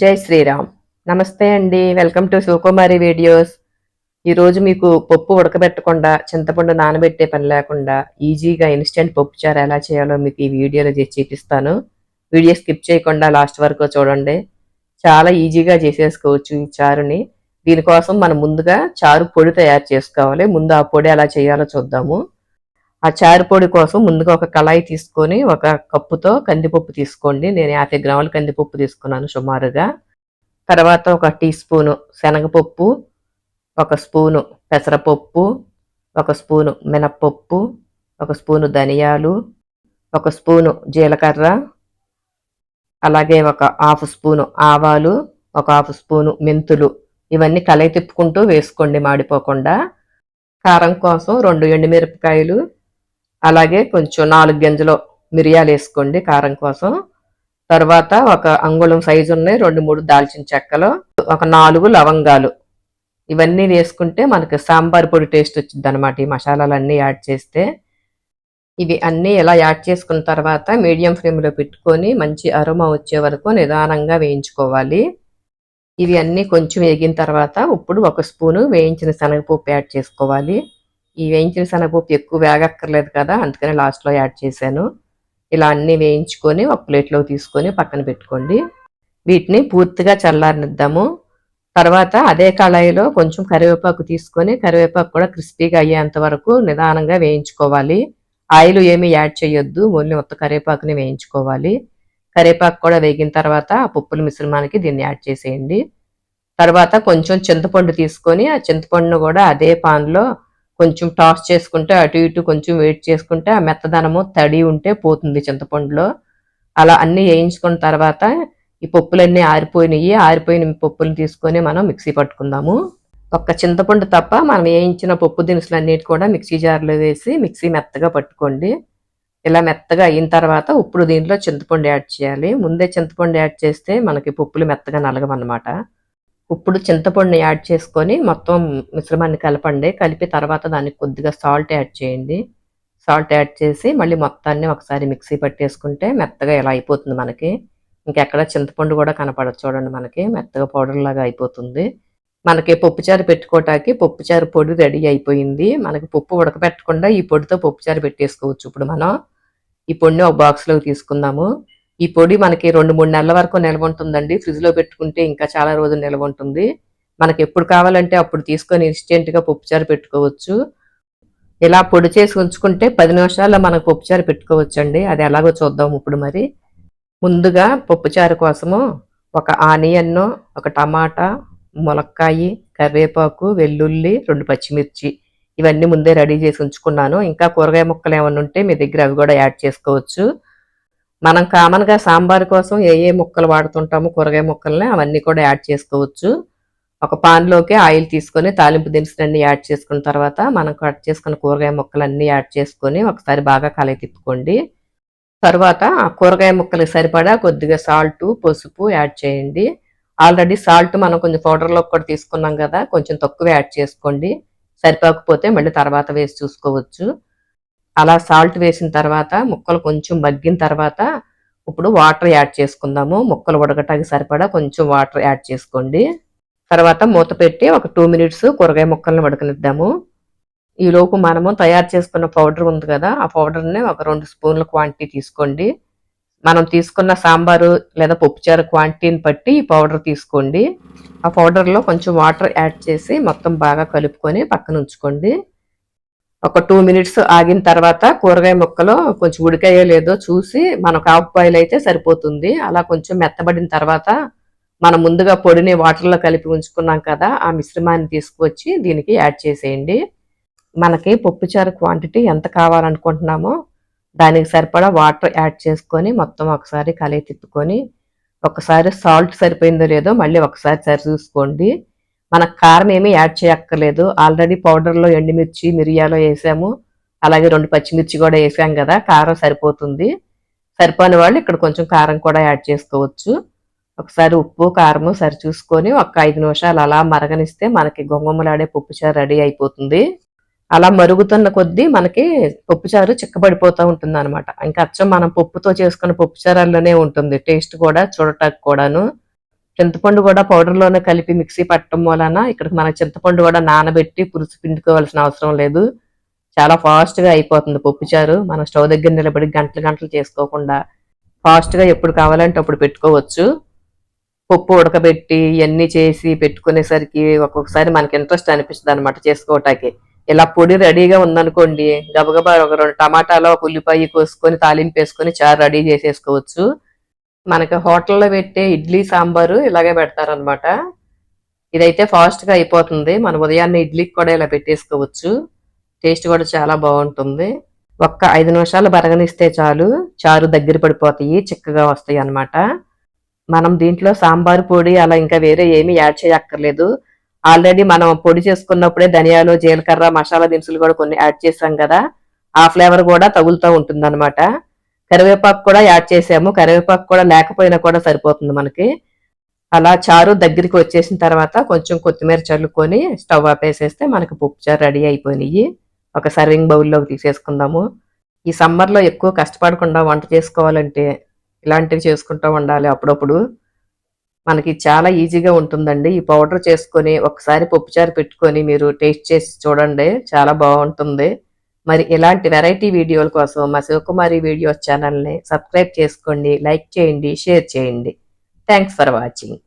జై శ్రీరామ్. నమస్తే అండి. Welcome to Sivakumari videos. ఈరోజు మీకు పప్పు ఉడకబెట్టకుండా చింతపండు నానబెట్టే పని లేకుండా ఈజీగా ఇన్స్టెంట్ పప్పు చారు ఎలా చేయాలో మీకు ఈ వీడియోలో చేసి చూపిస్తాను. వీడియో స్కిప్ చేయకుండా లాస్ట్ వరకు చూడండి. చాలా ఈజీగా చేసేసుకోవచ్చు ఈ చారుని. దీనికోసం మనం ముందుగా చారు పొడి తయారు చేసుకోవాలి. ముందు ఆ పొడి ఎలా చేయాలో చూద్దాము. ఆ చారు పొడి కోసం ముందుగా ఒక కళాయి తీసుకొని ఒక కప్పుతో కందిపప్పు తీసుకోండి. నేను యాభై గ్రాముల కందిపప్పు తీసుకున్నాను సుమారుగా. తర్వాత ఒక టీ స్పూను శనగపప్పు ఒక స్పూను పెసరపప్పు ఒక స్పూను మినప్పప్పు ఒక స్పూను ధనియాలు ఒక స్పూను జీలకర్ర అలాగే ఒక హాఫ్ స్పూను ఆవాలు ఒక హాఫ్ స్పూను మెంతులు ఇవన్నీ కలయి తిప్పుకుంటూ వేసుకోండి మాడిపోకుండా. కారం కోసం రెండు ఎండుమిరపకాయలు అలాగే కొంచెం నాలుగు గింజలు మిరియాలు వేసుకోండి కారం కోసం. తర్వాత ఒక అంగుళం సైజు ఉన్నాయి రెండు మూడు దాల్చిన చెక్కలు ఒక నాలుగు లవంగాలు. ఇవన్నీ వేసుకుంటే మనకు సాంబార్ పొడి టేస్ట్ వచ్చింది అనమాట ఈ మసాలాలన్నీ యాడ్ చేస్తే. ఇవి అన్నీ ఇలా యాడ్ చేసుకున్న తర్వాత మీడియం ఫ్లేమ్లో పెట్టుకొని మంచి అరుమ వచ్చే వరకు నిదానంగా వేయించుకోవాలి. ఇవి అన్నీ కొంచెం వేగిన తర్వాత ఇప్పుడు ఒక స్పూను వేయించిన శనగపప్పు యాడ్ చేసుకోవాలి. ఈ వేయించిన శనగపప్పు ఎక్కువ వేగక్కర్లేదు కదా అందుకని లాస్ట్లో యాడ్ చేశాను. ఇలా అన్నీ వేయించుకొని ఒక ప్లేట్లో తీసుకొని పక్కన పెట్టుకోండి. వీటిని పూర్తిగా చల్లారనిద్దాము. తర్వాత అదే కళాయిలో కొంచెం కరివేపాకు తీసుకొని కరివేపాకు కూడా క్రిస్పీగా అయ్యేంత వరకు నిదానంగా వేయించుకోవాలి. ఆయిల్ ఏమీ యాడ్ చేయొద్దు ఓన్లీ మొత్తం కరివేపాకుని వేయించుకోవాలి. కరివేపాకు కూడా వేగిన తర్వాత ఆ పప్పుల మిశ్రమానికి దీన్ని యాడ్ చేసేయండి. తర్వాత కొంచెం చింతపండు తీసుకొని ఆ చింతపండును కూడా అదే పాన్లో కొంచెం టాస్ చేసుకుంటే అటు ఇటు కొంచెం వెయిట్ చేసుకుంటే ఆ మెత్తదనము తడి ఉంటే పోతుంది చింతపండులో. అలా అన్నీ వేయించుకున్న తర్వాత ఈ పప్పులన్నీ ఆరిపోయినాయి. ఆరిపోయిన పప్పులు తీసుకొని మనం మిక్సీ పట్టుకుందాము. ఒక్క చింతపండు తప్ప మనం వేయించిన పప్పు దినుసులు అన్నిటి కూడా మిక్సీ జార్లో వేసి మిక్సీ మెత్తగా పట్టుకోండి. ఇలా మెత్తగా అయిన తర్వాత ఇప్పుడు దీంట్లో చింతపండు యాడ్ చేయాలి. ముందే చింతపండు యాడ్ చేస్తే మనకి పప్పులు మెత్తగా నలగమన్నమాట ఇప్పుడు చింతపండుని యాడ్ చేసుకొని మొత్తం మిశ్రమాన్ని కలపండి. కలిపి తర్వాత దానికి కొద్దిగా సాల్ట్ యాడ్ చేయండి. సాల్ట్ యాడ్ చేసి మళ్ళీ మొత్తాన్ని ఒకసారి మిక్సీ పట్టేసుకుంటే మెత్తగా ఇలా అయిపోతుంది మనకి. ఇంకెక్కడ చింతపండు కూడా కనపడదు చూడండి మనకి. మెత్తగా పౌడర్ లాగా అయిపోతుంది. మనకి పప్పుచారు పెట్టుకోవటానికి పప్పుచారు పొడి రెడీ అయిపోయింది. మనకి పప్పు ఉడకబెట్టకుండా ఈ పొడితో పప్పుచారు పెట్టేసుకోవచ్చు. ఇప్పుడు మనం ఈ పొడిని ఒక బాక్స్లోకి తీసుకుందాము. ఈ పొడి మనకి రెండు మూడు నెలల వరకు నిల్వ ఉంటుందండి. ఫ్రిడ్జ్లో పెట్టుకుంటే ఇంకా చాలా రోజులు నిల్వ ఉంటుంది. మనకి ఎప్పుడు కావాలంటే అప్పుడు తీసుకొని ఇన్స్టెంట్గా పప్పుచారు పెట్టుకోవచ్చు. ఇలా పొడి చేసి ఉంచుకుంటే పది నిమిషాల్లో మనకు పప్పుచారు పెట్టుకోవచ్చండి. అది ఎలాగో చూద్దాం ఇప్పుడు మరి. ముందుగా పప్పుచారు కోసము ఒక ఆనియన్ ఒక టమాటా ములక్కాయి కరివేపాకు వెల్లుల్లి రెండు పచ్చిమిర్చి ఇవన్నీ ముందే రెడీ చేసి ఉంచుకున్నాను. ఇంకా కూరగాయ ముక్కలు ఏమైనా ఉంటే మీ దగ్గర అవి కూడా యాడ్ చేసుకోవచ్చు. మనం కామన్గా సాంబార్ కోసం ఏ ఏ ముక్కలు వాడుతుంటామో కూరగాయ ముక్కల్ని అవన్నీ కూడా యాడ్ చేసుకోవచ్చు. ఒక పాన్లోకి ఆయిల్ తీసుకొని తాలింపు దినుసులన్నీ యాడ్ చేసుకున్న తర్వాత మనం కట్ చేసుకున్న కూరగాయ ముక్కలన్నీ యాడ్ చేసుకొని ఒకసారి బాగా కలయి తిప్పుకోండి. తర్వాత ఆ కూరగాయ ముక్కలకి సరిపడా కొద్దిగా సాల్ట్ పసుపు యాడ్ చేయండి. ఆల్రెడీ సాల్ట్ మనం కొంచెం పౌడర్లో కూడా తీసుకున్నాం కదా కొంచెం తక్కువ యాడ్ చేసుకోండి. సరిపోకపోతే మళ్ళీ తర్వాత వేసి చూసుకోవచ్చు. అలా సాల్ట్ వేసిన తర్వాత ముక్కలు కొంచెం మగ్గిన తర్వాత ఇప్పుడు వాటర్ యాడ్ చేసుకుందాము. ముక్కలు ఉడకటానికి సరిపడా కొంచెం వాటర్ యాడ్ చేసుకోండి. తర్వాత మూత పెట్టి ఒక టూ మినిట్స్ కూరగాయ ముక్కలను ఉడకనిద్దాము. ఈలోపు మనము తయారు చేసుకున్న పౌడర్ ఉంది కదా ఆ పౌడర్ని ఒక రెండు స్పూన్ల క్వాంటిటీ తీసుకోండి. మనం తీసుకున్న సాంబారు లేదా పప్పుచారు క్వాంటిటీని బట్టి ఈ పౌడర్ తీసుకోండి. ఆ పౌడర్లో కొంచెం వాటర్ యాడ్ చేసి మొత్తం బాగా కలుపుకొని పక్కన ఉంచుకోండి. ఒక టూ మినిట్స్ ఆగిన తర్వాత కూరగాయ ముక్కలు కొంచెం ఉడికాయో లేదో చూసి మనకు ఆఫ్ బాయిల్ అయితే సరిపోతుంది. అలా కొంచెం మెత్తబడిన తర్వాత మనం ముందుగా పొడిని వాటర్లో కలిపి ఉంచుకున్నాం కదా ఆ మిశ్రమాన్ని తీసుకువచ్చి దీనికి యాడ్ చేసేయండి. మనకి పప్పుచారు క్వాంటిటీ ఎంత కావాలనుకుంటున్నామో దానికి సరిపడా వాటర్ యాడ్ చేసుకొని మొత్తం ఒకసారి కలయి తిప్పుకొని ఒకసారి సాల్ట్ సరిపోయిందో లేదో మళ్ళీ ఒకసారి సరి చూసుకోండి. మనకు కారం ఏమీ యాడ్ చేయక్కర్లేదు. ఆల్రెడీ పౌడర్లో ఎండుమిర్చి మిరియాలు వేసాము. అలాగే రెండు పచ్చిమిర్చి కూడా వేసాం కదా కారం సరిపోతుంది. సరిపోని వాళ్ళు ఇక్కడ కొంచెం కారం కూడా యాడ్ చేసుకోవచ్చు. ఒకసారి ఉప్పు కారము సరి చూసుకొని ఒక ఐదు నిమిషాలు అలా మరగనిస్తే మనకి గొంగమ్మలాడే పప్పుచారు రెడీ అయిపోతుంది. అలా మరుగుతున్న కొద్దీ మనకి పప్పుచారు చిక్కబడిపోతూ ఉంటుంది అనమాట ఇంకా అచ్చం మనం పప్పుతో చేసుకున్న పప్పుచారాల్లోనే ఉంటుంది. టేస్ట్ కూడా చూడటానికి కూడాను. చింతపండు కూడా పౌడర్లోనే కలిపి మిక్సీ పట్టడం వలన ఇక్కడ మన చింతపండు కూడా నానబెట్టి పులుసు పిండుకోవాల్సిన అవసరం లేదు. చాలా ఫాస్ట్గా అయిపోతుంది పప్పుచారు. మనం స్టవ్ దగ్గర నిలబడి గంటలు గంటలు చేసుకోకుండా ఫాస్ట్గా ఎప్పుడు కావాలంటే అప్పుడు పెట్టుకోవచ్చు. పప్పు ఉడకబెట్టి ఇవన్నీ చేసి పెట్టుకునేసరికి ఒక్కొక్కసారి మనకి ఇంట్రెస్ట్ అనిపిస్తుంది అనమాట చేసుకోవటానికి. ఇలా పొడి రెడీగా ఉందనుకోండి గబగబా ఒక రెండు టమాటాలో ఒక ఉల్లిపాయ కోసుకొని తాలింపు వేసుకొని చారు రెడీ చేసేసుకోవచ్చు. మనకి హోటల్లో పెట్టే ఇడ్లీ సాంబారు ఇలాగే పెడతారనమాట ఇదైతే ఫాస్ట్గా అయిపోతుంది. మన ఉదయాన్నే ఇడ్లీకి కూడా ఇలా పెట్టేసుకోవచ్చు. టేస్ట్ కూడా చాలా బాగుంటుంది. ఒక్క ఐదు నిమిషాలు బరగనిస్తే చాలు. చారు దగ్గర పడిపోతాయి చిక్కగా వస్తాయి అన్నమాట. మనం దీంట్లో సాంబార్ పొడి అలా ఇంకా వేరే ఏమీ యాడ్ చేయక్కర్లేదు. ఆల్రెడీ మనం పొడి చేసుకున్నప్పుడే ధనియాలు జీలకర్ర మసాలా దినుసులు కూడా కొన్ని యాడ్ చేసాం కదా. ఆ ఫ్లేవర్ కూడా తగులుతూ ఉంటుంది కరివేపాకు కూడా యాడ్ చేసాము. కరివేపాకు కూడా లేకపోయినా కూడా సరిపోతుంది మనకి. అలా చారు దగ్గరికి వచ్చేసిన తర్వాత కొంచెం కొత్తిమీర చల్లుకొని స్టవ్ ఆపేసేస్తే మనకి పప్పు చారు రెడీ అయిపోయినాయి. ఒక సర్వింగ్ బౌల్లోకి తీసేసుకుందాము. ఈ సమ్మర్లో ఎక్కువ కష్టపడకుండా వంట చేసుకోవాలంటే ఇలాంటివి చేసుకుంటూ ఉండాలి అప్పుడప్పుడు. మనకి చాలా ఈజీగా ఉంటుందండి. ఈ పౌడర్ చేసుకొని ఒకసారి పప్పుచారు పెట్టుకొని మీరు టేస్ట్ చేసి చూడండి. చాలా బాగుంటుంది. మరి ఇలాంటి వెరైటీ వీడియోల కోసం మా శివకుమారి వీడియోస్ ఛానల్ని సబ్స్క్రైబ్ చేసుకోండి లైక్ చేయండి షేర్ చేయండి. Thanks for watching